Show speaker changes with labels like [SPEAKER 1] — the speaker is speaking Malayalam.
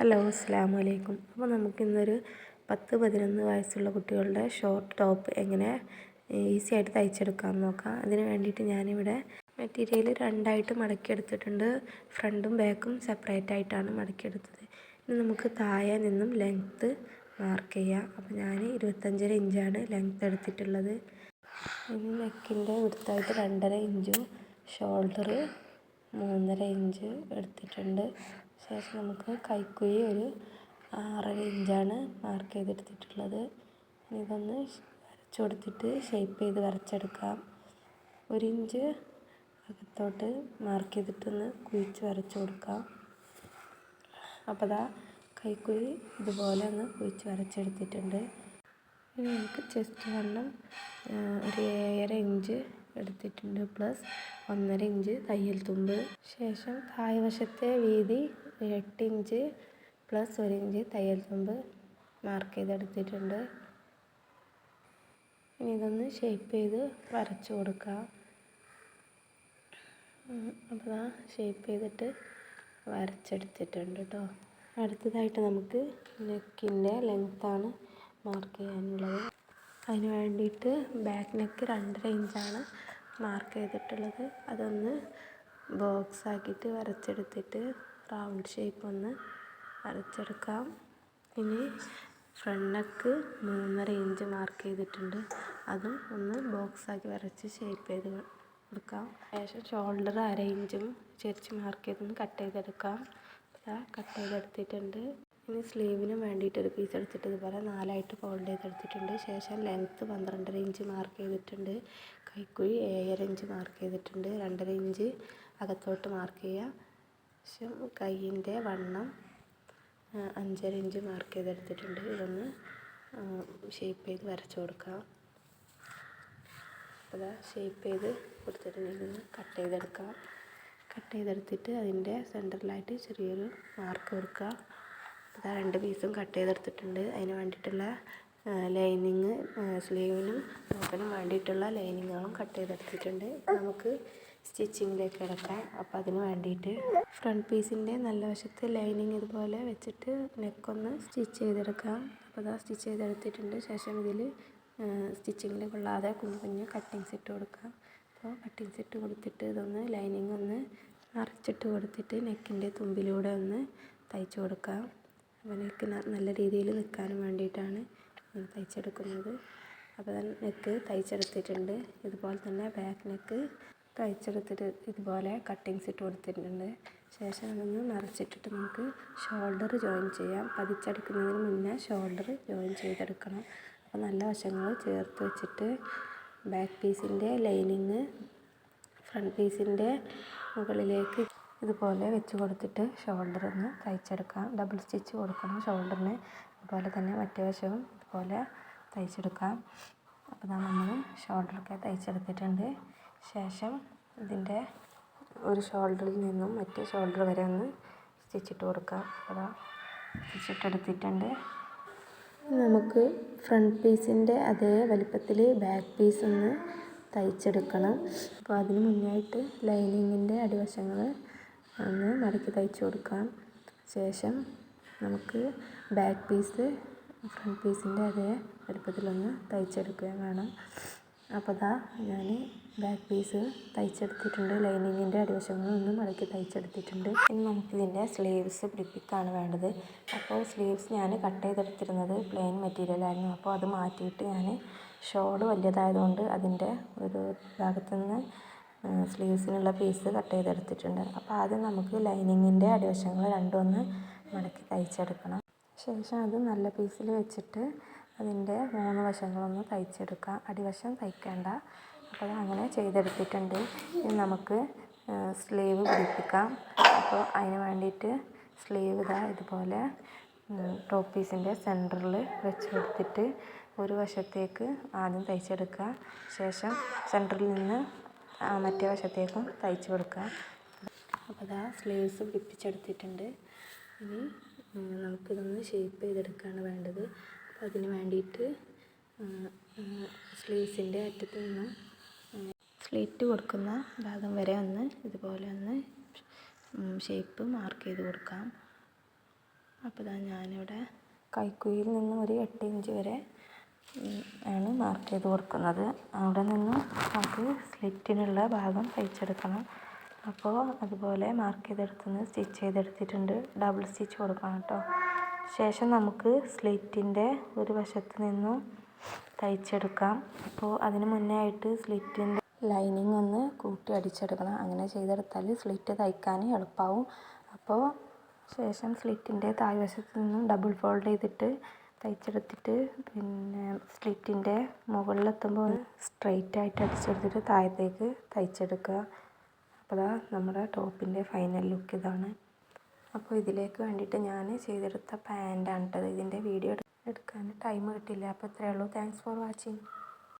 [SPEAKER 1] ഹലോ അസ്സാം വലൈക്കും അപ്പോൾ നമുക്കിന്നൊരു പത്ത് പതിനൊന്ന് വയസ്സുള്ള കുട്ടികളുടെ ഷോർട്ട് ടോപ്പ് എങ്ങനെ ഈസി ആയിട്ട് തയ്ച്ചെടുക്കാൻ നോക്കാം. അതിന് വേണ്ടിയിട്ട് ഞാനിവിടെ മെറ്റീരിയൽ രണ്ടായിട്ട് മടക്കിയെടുത്തിട്ടുണ്ട്. ഫ്രണ്ടും ബാക്കും സെപ്പറേറ്റ് ആയിട്ടാണ് മടക്കിയെടുത്തത്. ഇനി നമുക്ക് താഴെ നിന്നും ലെങ്ത്ത് മാർക്ക് ചെയ്യാം. അപ്പോൾ ഞാൻ ഇരുപത്തഞ്ചര ഇഞ്ചാണ് ലെങ്ത്ത് എടുത്തിട്ടുള്ളത്. ഇനി നെക്കിന്റെ വൃത്തായിട്ട് രണ്ടര ഇഞ്ചും ഷോൾഡർ മൂന്നര ഇഞ്ച് എടുത്തിട്ടുണ്ട്. ശേഷം നമുക്ക് കൈക്കുഴി ഒരു ആറര ഇഞ്ചാണ് മാർക്ക് ചെയ്തെടുത്തിട്ടുള്ളത്. ഇതൊന്ന് വരച്ചു കൊടുത്തിട്ട് ഷേപ്പ് ചെയ്ത് വരച്ചെടുക്കാം. ഒരു ഇഞ്ച് അകത്തോട്ട് മാർക്ക് ചെയ്തിട്ടൊന്ന് കുഴിച്ച് വരച്ചു കൊടുക്കാം. അപ്പോൾ ദാ കൈക്കുഴി ഇതുപോലെ ഒന്ന് കുഴിച്ച് വരച്ചെടുത്തിട്ടുണ്ട്. ഇനി നമുക്ക് ചെസ്റ്റ് വണ്ണം ഒരു ഏഴര ഇഞ്ച് എടുത്തിട്ടുണ്ട്. പ്ലസ് ഒന്നര ഇഞ്ച് തയ്യൽ തുമ്പ്. ശേഷം താഴ്വശത്തെ വീതി എട്ട് ഇഞ്ച് പ്ലസ് ഒരു ഇഞ്ച് തയ്യൽ തുമ്പ് മാർക്ക് ചെയ്തെടുത്തിട്ടുണ്ട്. ഇനി ഇതൊന്ന് ഷേപ്പ് ചെയ്ത് വരച്ചു കൊടുക്കാം. അപ്പോൾ ആ ഷേപ്പ് ചെയ്തിട്ട് വരച്ചെടുത്തിട്ടുണ്ട് കേട്ടോ അടുത്തതായിട്ട് നമുക്ക് നെക്കിന്റെ ലെങ്ത്താണ് മാർക്ക് ചെയ്യാനുള്ളത്. അതിന് വേണ്ടിയിട്ട് ബാക്ക് നെക്ക് രണ്ടര ഇഞ്ചാണ് മാർക്ക് ചെയ്തിട്ടുള്ളത്. അതൊന്ന് ബോക്സ് ആക്കിയിട്ട് വരച്ചെടുത്തിട്ട് റൗണ്ട് ഷേപ്പ് ഒന്ന് വരച്ചെടുക്കാം. ഇനി ഫ്രണ്ട് നെക്ക് മൂന്നര ഇഞ്ച് മാർക്ക് ചെയ്തിട്ടുണ്ട്. അതും ഒന്ന് ബോക്സ് ആക്കി വരച്ച് ഷേപ്പ് ചെയ്ത് എടുക്കാം ശേഷം ഷോൾഡർ അര ഇഞ്ചും ചെരിച്ച് മാർക്ക് ചെയ്തൊന്ന് കട്ട് ചെയ്തെടുക്കാം. കട്ട് ചെയ്തെടുത്തിട്ടുണ്ട്. ഇനി സ്ലീവിന് വേണ്ടിയിട്ട് ഒരു പീസ് എടുത്തിട്ട് ഇതുപോലെ നാലായിട്ട് ഫോൾഡ് ചെയ്തെടുത്തിട്ടുണ്ട് ശേഷം ലെങ്ത്ത് പന്ത്രണ്ടര ഇഞ്ച് മാർക്ക് ചെയ്തിട്ടുണ്ട്. കൈക്കുഴി ഏഴര ഇഞ്ച് മാർക്ക് ചെയ്തിട്ടുണ്ട്. രണ്ടര ഇഞ്ച് അകത്തോട്ട് മാർക്ക് ചെയ്യുക. ശേഷം കൈയിന്റെ വണ്ണം അഞ്ചര ഇഞ്ച് മാർക്ക് ചെയ്തെടുത്തിട്ടുണ്ട് ഇതൊന്ന് ഷേപ്പ് ചെയ്ത് വരച്ചു കൊടുക്കാം അപ്പോൾ ഷേപ്പ് ചെയ്ത് കൊടുത്തിട്ടുണ്ടെങ്കിൽ കട്ട് ചെയ്തെടുക്കാം കട്ട് ചെയ്തെടുത്തിട്ട് അതിന്റെ സെന്ററിലായിട്ട് ചെറിയൊരു മാർക്ക് കൊടുക്കുക. അതാ രണ്ട് പീസും കട്ട് ചെയ്തെടുത്തിട്ടുണ്ട്. അതിന് വേണ്ടിയിട്ടുള്ള ലൈനിങ് സ്ലീവിനും നോക്കിനും വേണ്ടിയിട്ടുള്ള ലൈനിങ്ങുകളും കട്ട് ചെയ്തെടുത്തിട്ടുണ്ട്. നമുക്ക് സ്റ്റിച്ചിങ്ങിലേക്ക് കിടക്കാം. അപ്പോൾ അതിന് വേണ്ടിയിട്ട് ഫ്രണ്ട് പീസിന്റെ നല്ല വശത്ത് ലൈനിങ് ഇതുപോലെ വെച്ചിട്ട് നെക്കൊന്ന് സ്റ്റിച്ച് ചെയ്തെടുക്കാം. അപ്പോൾ അതാ സ്റ്റിച്ച് ചെയ്തെടുത്തിട്ടുണ്ട്. ശേഷം ഇതിൽ സ്റ്റിച്ചിങ്ങിൽ കൊള്ളാതെ കുഞ്ഞു കുഞ്ഞു കട്ടിങ്സ് ഇട്ട് കൊടുക്കാം. അപ്പോൾ കട്ടിങ്സ് ഇട്ട് കൊടുത്തിട്ട് ഇതൊന്ന് ലൈനിങ് ഒന്ന് മറിച്ചിട്ട് കൊടുത്തിട്ട് നെക്കിന്റെ തുമ്പിലൂടെ ഒന്ന് തയ്ച്ചു കൊടുക്കാം. അവനക്ക് നല്ല രീതിയിൽ നിൽക്കാനും വേണ്ടിയിട്ടാണ് തയ്ച്ചെടുക്കുന്നത്. അപ്പോൾ നെക്ക് തയ്ച്ചെടുത്തിട്ടുണ്ട്. ഇതുപോലെ തന്നെ ബാക്ക് നെക്ക് തയ്ച്ചെടുത്തിട്ട് ഇതുപോലെ കട്ടിങ്സ് ഇട്ട് കൊടുത്തിട്ടുണ്ട്. ശേഷം അതൊന്ന് നിറച്ചിട്ടിട്ട് നമുക്ക് ഷോൾഡർ ജോയിൻ ചെയ്യാം. പതിച്ചെടുക്കുന്നതിന് മുന്നേ ഷോൾഡർ ജോയിൻ ചെയ്തെടുക്കണം. അപ്പോൾ നല്ല വശങ്ങൾ ചേർത്ത് വെച്ചിട്ട് ബാക്ക് പീസിന്റെ ലൈനിങ് ഫ്രണ്ട് പീസിന്റെ മുകളിലേക്ക് ഇതുപോലെ വെച്ച് കൊടുത്തിട്ട് ഷോൾഡർ ഒന്ന് തയ്ച്ചെടുക്കാം. ഡബിൾ സ്റ്റിച്ച് കൊടുക്കണം ഷോൾഡറിന് അതുപോലെ തന്നെ മറ്റേ വശവും ഇതുപോലെ തയ്ച്ചെടുക്കാം. അപ്പോൾ നമ്മൾ ഷോൾഡറൊക്കെ തയ്ച്ചെടുത്തിട്ടുണ്ട്. ശേഷം ഇതിന്റെ ഒരു ഷോൾഡറിൽ നിന്നും മറ്റേ ഷോൾഡർ വരെ ഒന്ന് സ്റ്റിച്ചിട്ട് കൊടുക്കാം. അതാ സ്റ്റിച്ചിട്ടെടുത്തിട്ടുണ്ട് നമുക്ക് ഫ്രണ്ട് പീസിന്റെ അതേ വലിപ്പത്തിൽ ബാക്ക് പീസ് ഒന്ന് തയ്ച്ചെടുക്കണം. അപ്പോൾ അതിന് മുന്നായിട്ട് ലൈനിങ്ങിന്റെ അടിവശങ്ങൾ ഒന്ന് മടക്കി തയ്ച്ച് കൊടുക്കാം. ശേഷം നമുക്ക് ബാക്ക് പീസ് ഫ്രണ്ട് പീസിന്റെ അതേ വലുപ്പത്തിലൊന്ന് തയ്ച്ചെടുക്കുകയും വേണം. അപ്പോൾ ദാ ഞാൻ ബാക്ക് പീസ് തയ്ച്ചെടുത്തിട്ടുണ്ട്. ലൈനിങ്ങിന്റെ അടിവശങ്ങളൊന്നും മടക്കി തയ്ച്ചെടുത്തിട്ടുണ്ട്. ഇനി നമുക്കിതിന്റെ സ്ലീവ്സ് പിടിപ്പിക്കാണ് വേണ്ടത്. അപ്പോൾ സ്ലീവ്സ് ഞാൻ കട്ട് ചെയ്തെടുത്തിരുന്നത് പ്ലെയിൻ മെറ്റീരിയലായിരുന്നു അപ്പോൾ അത് മാറ്റിയിട്ട് ഞാൻ ഷോൾ വലിയതായതുകൊണ്ട് അതിന്റെ ഒരു ഭാഗത്തുനിന്ന് സ്ലീവ്സിനുള്ള പീസ് കട്ട് ചെയ്തെടുത്തിട്ടുണ്ട്. അപ്പോൾ ആദ്യം നമുക്ക് ലൈനിങ്ങിന്റെ അടിവശങ്ങൾ രണ്ടും ഒന്ന് മടക്കി തയ്ച്ചെടുക്കണം. ശേഷം അത് നല്ല പീസിൽ വെച്ചിട്ട് അതിന്റെ മൂന്ന് വശങ്ങളൊന്ന് തയ്ച്ചെടുക്കാം. അടിവശം തയ്ക്കേണ്ട. അപ്പോൾ അങ്ങനെ ചെയ്തെടുത്തിട്ടുണ്ട്. ഇനി നമുക്ക് സ്ലീവ് പിടിപ്പിക്കാം. അപ്പോൾ അതിന് വേണ്ടിയിട്ട് സ്ലീവ് ഇതാ ഇതുപോലെ ടോപ്പ് പീസിന്റെ സെന്ററിൽ വെച്ച് കൊടുത്തിട്ട് ഒരു വശത്തേക്ക് ആദ്യം തയ്ച്ചെടുക്കുക. ശേഷം സെന്ററിൽ നിന്ന് മറ്റേ വശത്തേക്കും തയ്ച്ച് കൊടുക്കുക. അപ്പോൾ അതാ സ്ലീവ്സ് പിടിപ്പിച്ചെടുത്തിട്ടുണ്ട്. ഇനി നമുക്കിതൊന്ന് ഷേപ്പ് ചെയ്തെടുക്കുകയാണ് വേണ്ടത്. അപ്പോൾ അതിന് വേണ്ടിയിട്ട് സ്ലീവ്സിന്റെ അറ്റത്ത് നിന്ന് സ്ലിറ്റ് കൊടുക്കുന്ന ഭാഗം വരെ ഒന്ന് ഇതുപോലെ ഒന്ന് ഷേപ്പ് മാർക്ക് ചെയ്ത് കൊടുക്കാം. അപ്പോൾ ഇതാ ഞാനിവിടെ കൈക്കുയിൽ നിന്ന് ഒരു എട്ട് ഇഞ്ച് വരെ ആണ് മാർക്ക് ചെയ്ത് കൊടുക്കുന്നത്. അവിടെ നിന്ന് നമുക്ക് സ്ലിറ്റിനുള്ള ഭാഗം തയ്ച്ചെടുക്കണം. അപ്പോൾ അതുപോലെ മാർക്ക് ചെയ്തെടുത്തുനിന്ന് സ്റ്റിച്ച് ചെയ്തെടുത്തിട്ടുണ്ട്. ഡബിൾ സ്റ്റിച്ച് കൊടുക്കണം കേട്ടോ. ശേഷം നമുക്ക് സ്ലിറ്റിന്റെ ഒരു വശത്ത് നിന്നും തയ്ച്ചെടുക്കാം. അപ്പോൾ അതിന് മുന്നേ ആയിട്ട് സ്ലിറ്റിന്റെ ലൈനിങ് ഒന്ന് കൂട്ടി അടിച്ചെടുക്കണം. അങ്ങനെ ചെയ്തെടുത്താൽ സ്ലിറ്റ് തയ്ക്കാൻ എളുപ്പമാവും അപ്പോൾ ശേഷം സ്ലിറ്റിന്റെ താഴ്വശത്ത് നിന്നും ഡബിൾ ഫോൾഡ് ചെയ്തിട്ട് തയ്ച്ചെടുത്തിട്ട് പിന്നെ സ്ലിറ്റിന്റെ മുകളിലെത്തുമ്പോൾ സ്ട്രെയിറ്റ് ആയിട്ട് അടിച്ചെടുത്തിട്ട് താഴത്തേക്ക് തയ്ച്ചെടുക്കുക. അപ്പോൾ ദാ നമ്മുടെ ടോപ്പിന്റെ ഫൈനൽ ലുക്ക് ഇതാണ്. അപ്പോൾ ഇതിലേക്ക് വേണ്ടിയിട്ട് ഞാൻ ചെയ്തെടുത്ത പാന്റാണ് കേട്ടത് ഇതിന്റെ വീഡിയോ എടുക്കാൻ ടൈം കിട്ടില്ല അപ്പോൾ ഇത്രയേ ഉള്ളൂ. Thanks for watching.